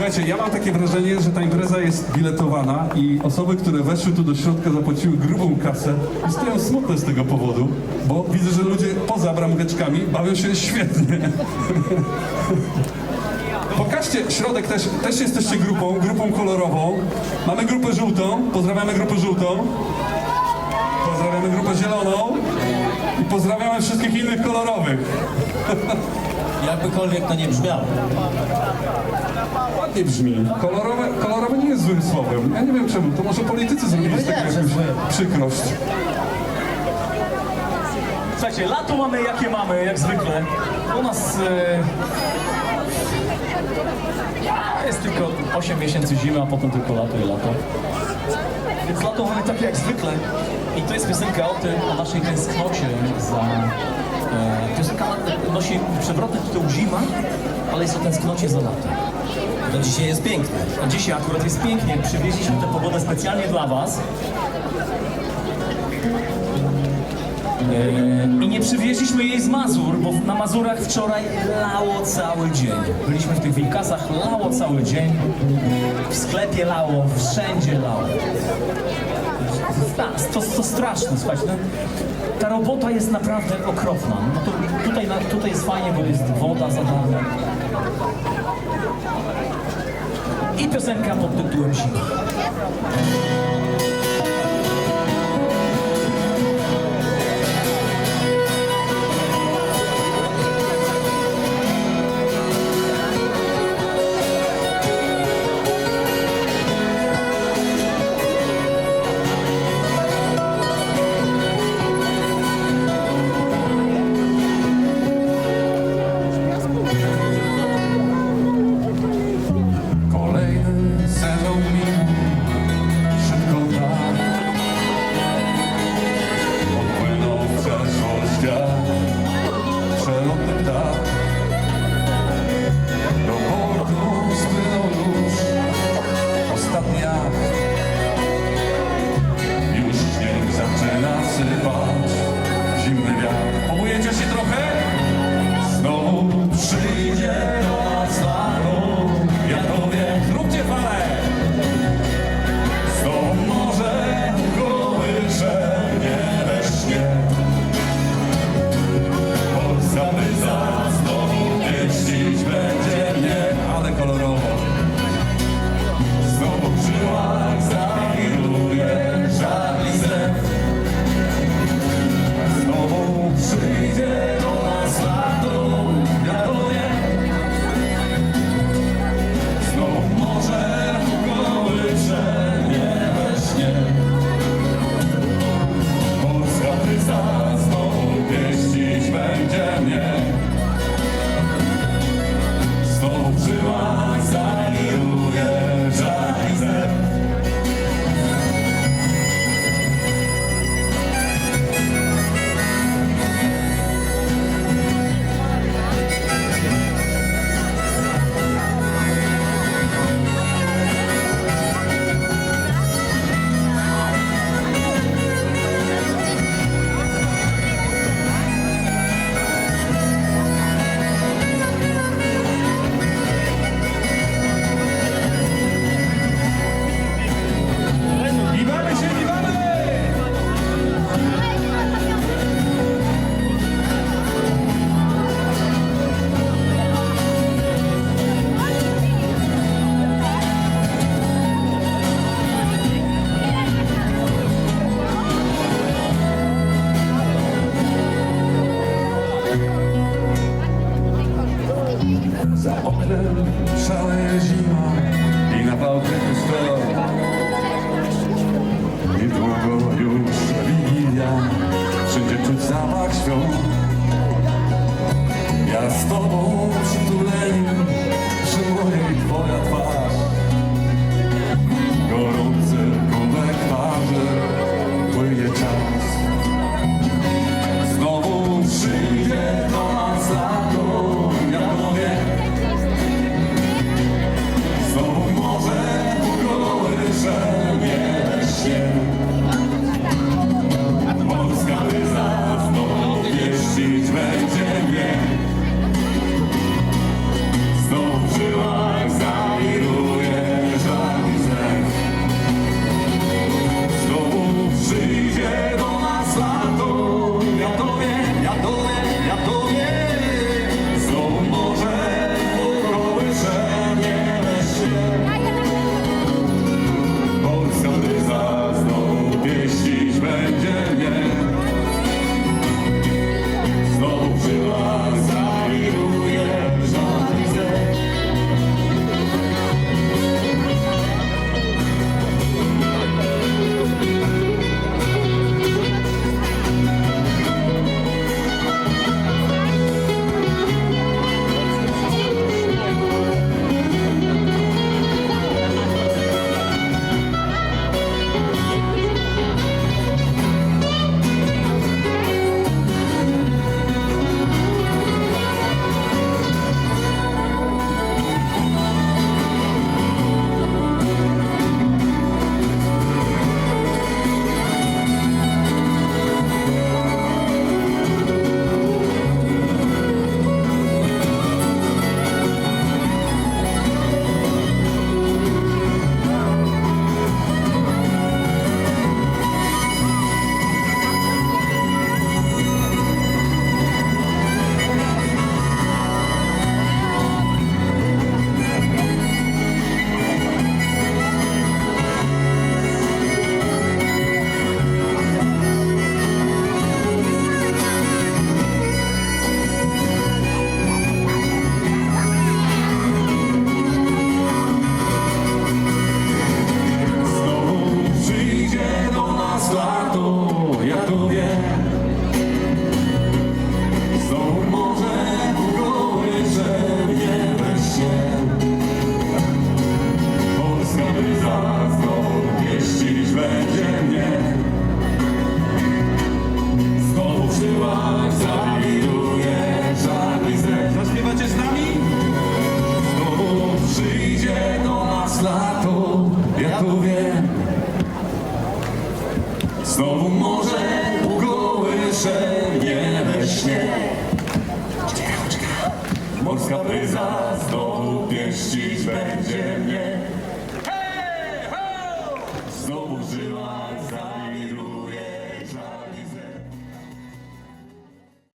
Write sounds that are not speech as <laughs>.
Słuchajcie, ja mam takie wrażenie, że ta impreza jest biletowana i osoby, które weszły tu do środka zapłaciły grubą kasę i stoją smutne z tego powodu, bo widzę, że ludzie poza brameczkami bawią się świetnie. <laughs> Pokażcie, środek też, też jesteście grupą, grupą kolorową. Mamy grupę żółtą, pozdrawiamy grupę żółtą. Pozdrawiamy grupę zieloną i pozdrawiamy wszystkich innych kolorowych. Jakbykolwiek to nie brzmiało. Ładnie brzmi. Kolorowe, kolorowe nie jest złym słowem. Ja nie wiem czemu, to może politycy zrobili z tego jakąś przykrość. Słuchajcie, lato mamy jakie mamy, jak zwykle. U nas e, jest tylko 8 miesięcy zimy, a potem tylko lato i lato. Więc lato mamy takie jak zwykle. I to jest piosenka o tym, o naszej tęsknocie za... E, piosenka nosi przewrotny tytuł Zima, ale jest o tęsknocie za latem. To dzisiaj jest piękne. A dzisiaj akurat jest pięknie. Przywieźliśmy tę pogodę specjalnie dla Was. Eee, I nie przywieźliśmy jej z Mazur, bo na Mazurach wczoraj lało cały dzień. Byliśmy w tych wilkasach, lało cały dzień. W sklepie lało, wszędzie lało. To, to straszne, słuchajcie. Ta robota jest naprawdę okropna. No to tutaj, tutaj jest fajnie, bo jest woda za darmo. I piosenka pod tytułem Zima. Znowu przyjdzie Ja z Morska bryza znowu pieścić będzie mnie. Znowu żyła za